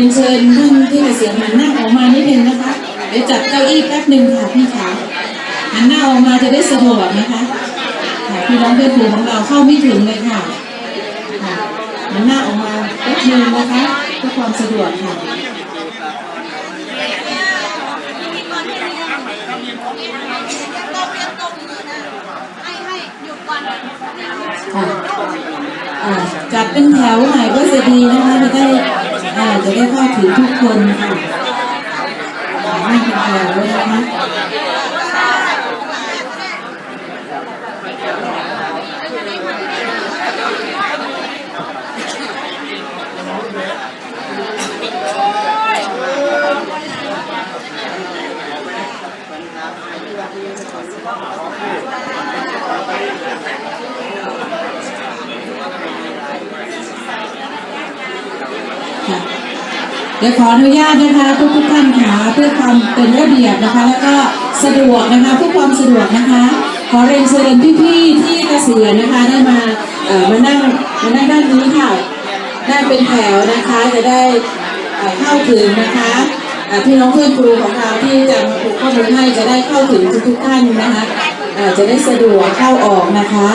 เรียนเชิญท่านที่เกษียณหันหน้าออกมานิดนึงนะคะ เดี๋ยวจัดเก้าอี้แป๊บหนึ่งค่ะพี่ขาหันหน้าออกมาจะได้สะดวกนะคะพี่น้องเพื่อนฝูงของเราเข้าไม่ถึงเลยค่ะหันหน้าออกมาแป๊บหนึงนะคะเพื่อความสะดวกค่ะให้ให้หยุดก่อนจัดเป็นแถวหน่อยก็จะดีนะคะจะได้ ค่ะจะได้เข้าถึงทุกคนค่ะอ่านั่งเป็นแถวเลยนะคะ เดี๋ยวขออนุญาตนะคะทุกทุกท่านค่ะเพื่อความเป็นระเบียบนะคะ แล้วก็สะดวกนะคะเพื่อความสะดวกนะคะ ขอเรียนเชิญพี่ๆที่เกษียณนะคะได้มาเอ่อมานั่งมานั่งด้านนี้ค่ะได้เป็นแถวนะคะจะได้เข้าถึงนะคะพี่น้องเพื่อนครูของเราที่จะมาปลูกข้อมูลให้จะได้เข้าถึงทุกๆท่านนะคะจะได้สะดวกเข้าออกนะคะ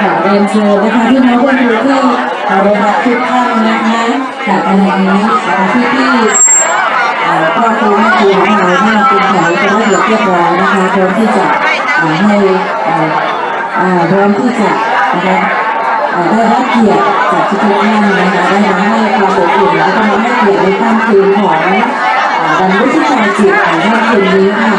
ขอเรียนเชิญนะคะพี่น้องผู้ดูที่เคารพรักทุกท่านนะคะจากขณะนี้พี่พี่ๆเอ่อพ่อครูแม่ครูของเราท่านเป็นแถวเป็นระเบียบเรียบร้อยนะคะพร้อมที่จะให้พร้อมที่จะนะคะได้รับเกียรติจากทุกท่านนะคะได้มาให้ความอบอุ่นแล้วก็มาให้เกียรติในค่ำคืนของเอ่อวันวิชาจิตของค่ำคืนนี้ค่ะ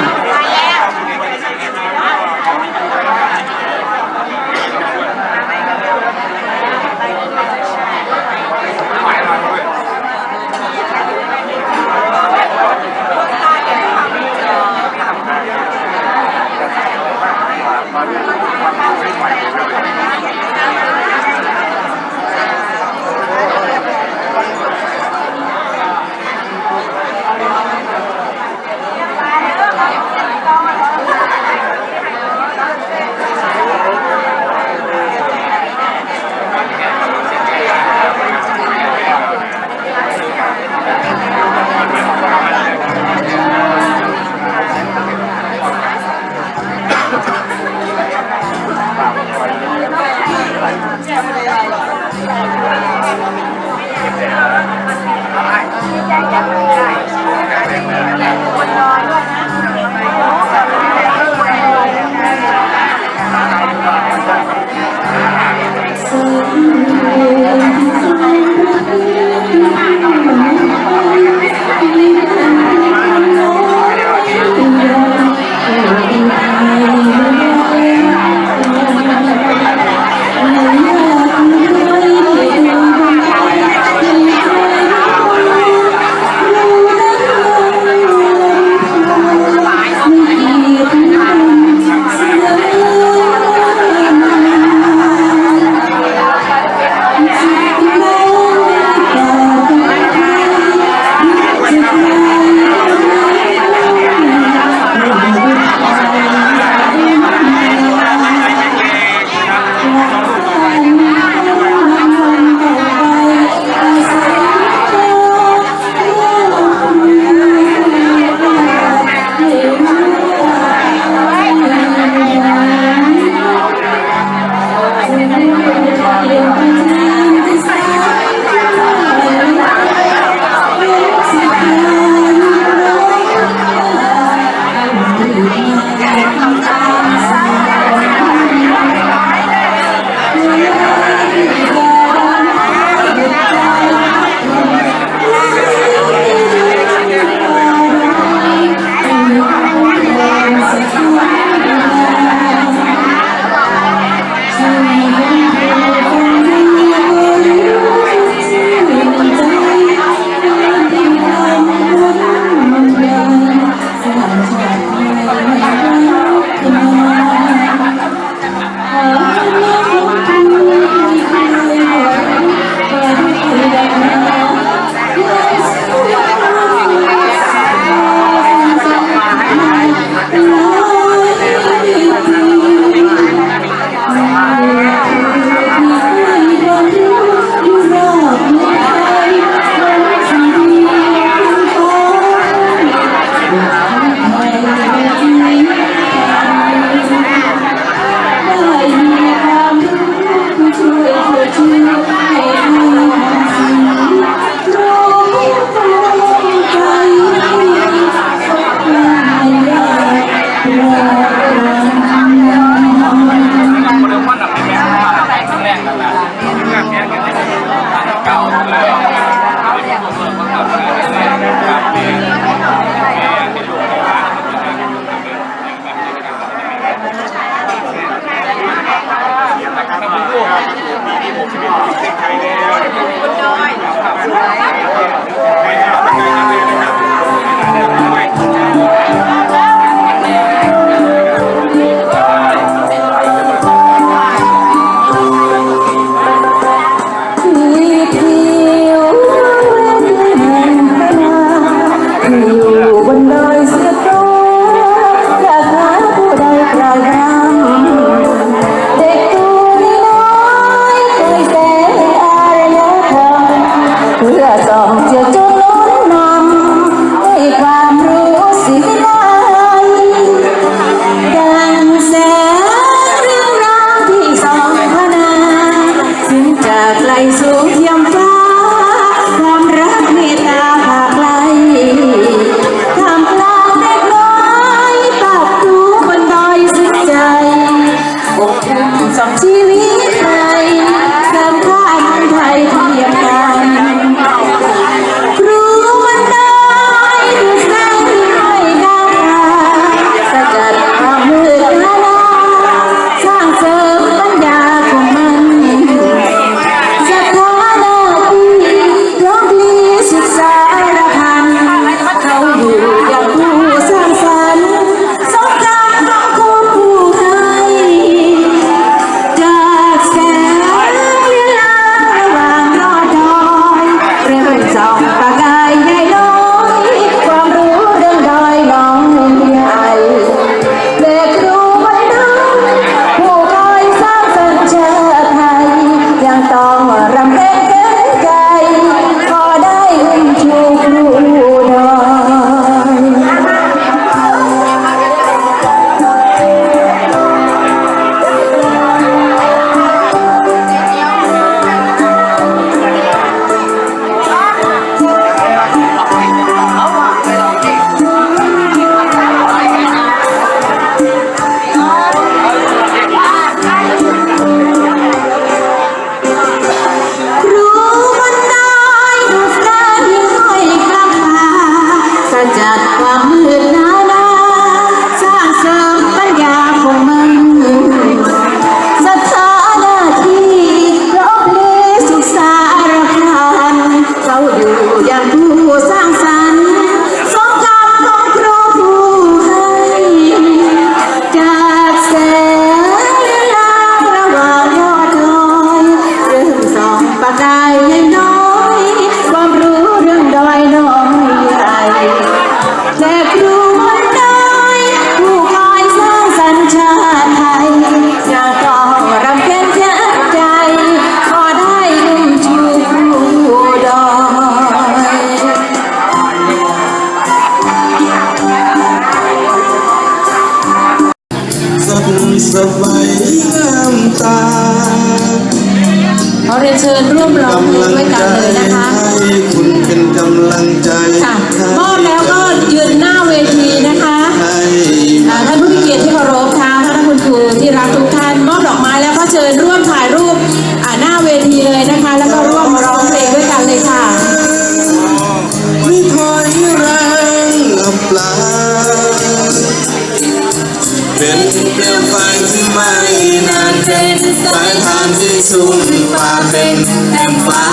สายทานที่ชุ่มปาเป็นแห่งฟ้า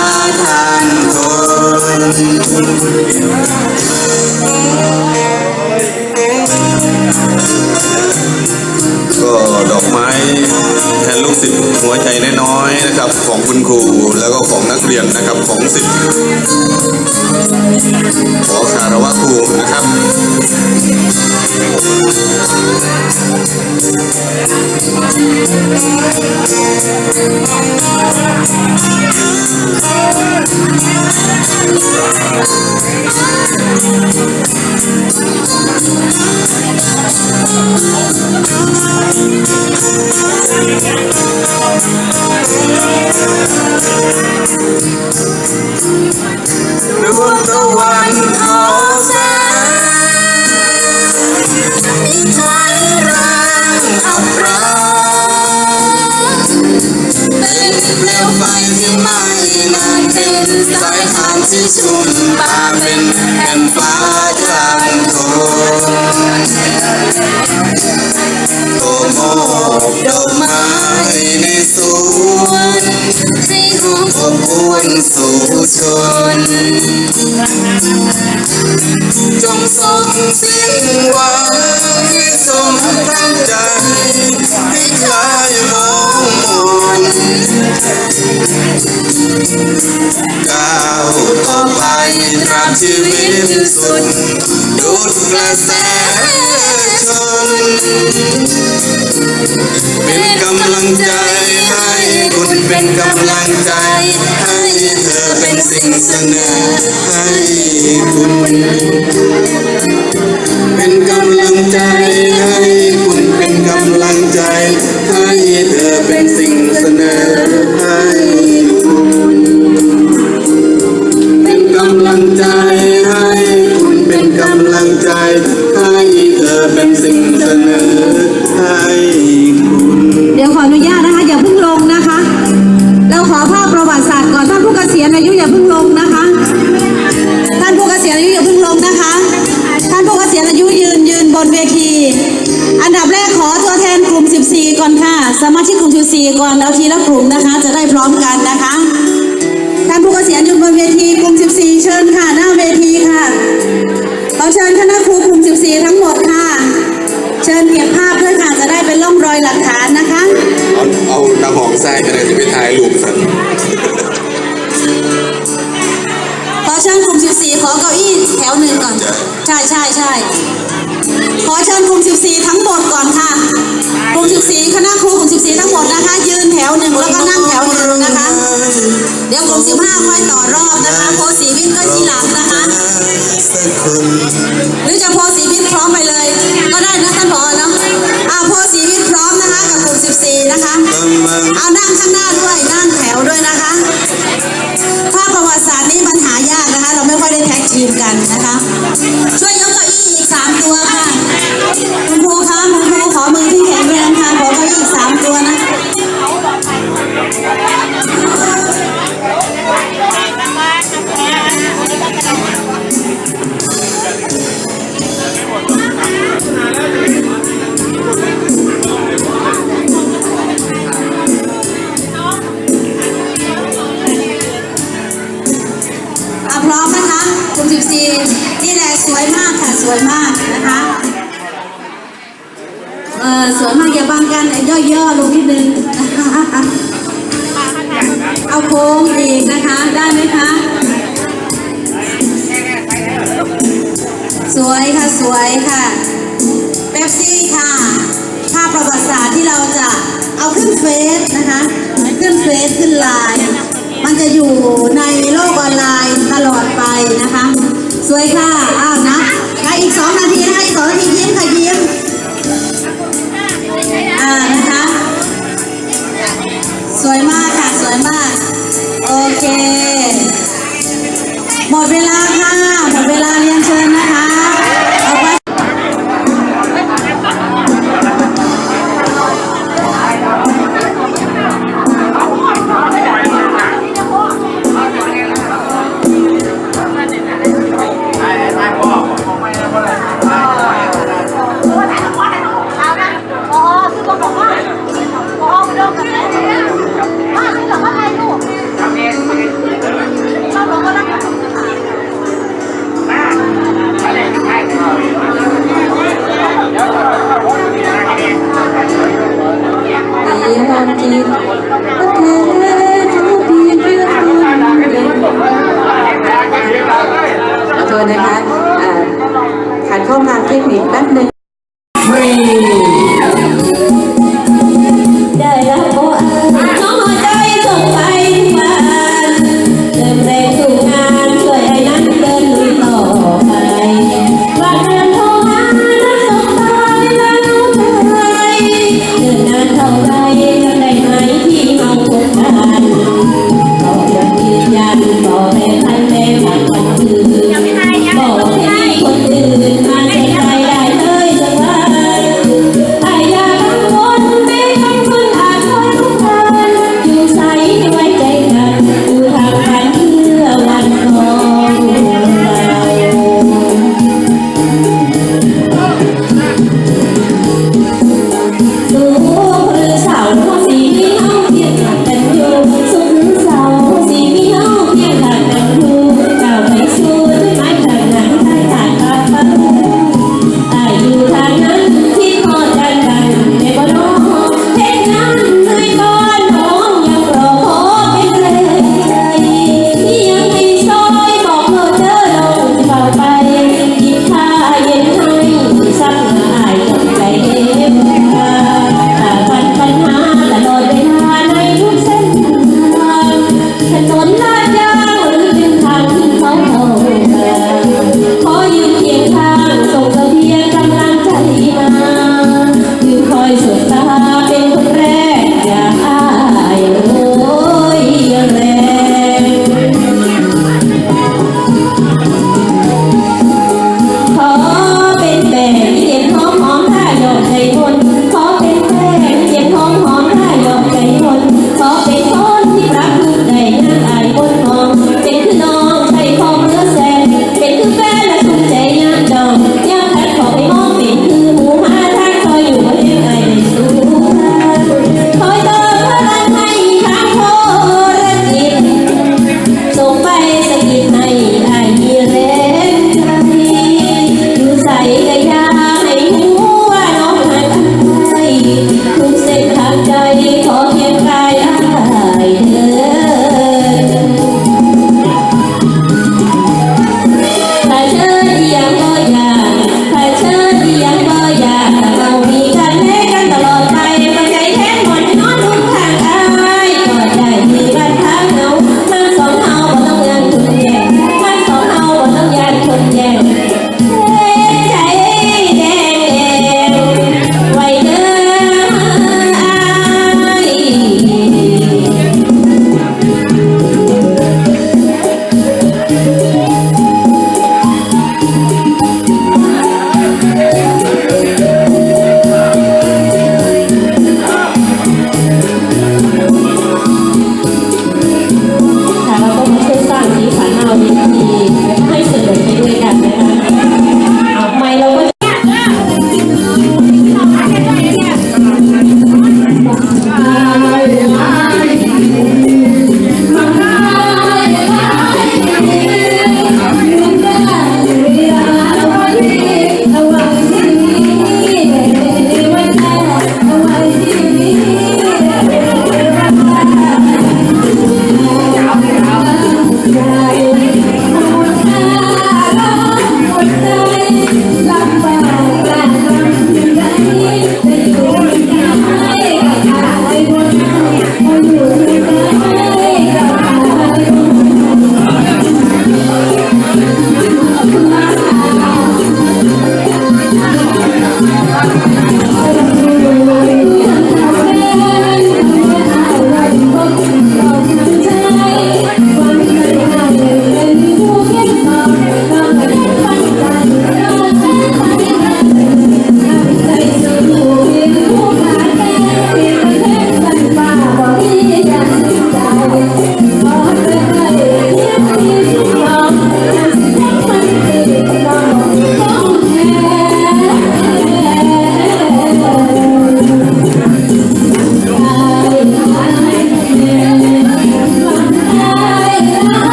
ทานคน ก็ดอกไม้แทนลูกศิษย์หัวใจน้อยนะครับ ของคุณครูแล้วก็ของนักเรียนนะครับของศิษย์ขอคารวะครูนะครับ Thank you. Look the one สนาให้คุณ เป็นกำลังใจ อยต่อรอบนะคะโพสีวิทย์ก็ทีหลังนะคะหรือจะโพสีวิทย์พร้อมไปเลย ก็ได้นะท่านพอเนาะอ่าโพสีวิทย์พร้อมนะคะกับกลุ่สี่นะคะเอานั่งข้างหน้าด้วยนั่งแถวด้วยนะคะ ถ้าประวัติศาสตร์นี้ปัญหายากนะคะ เราไม่ค่อยได้แท็กทีมกันนะคะ ช่วยยกเก้าอี ござい。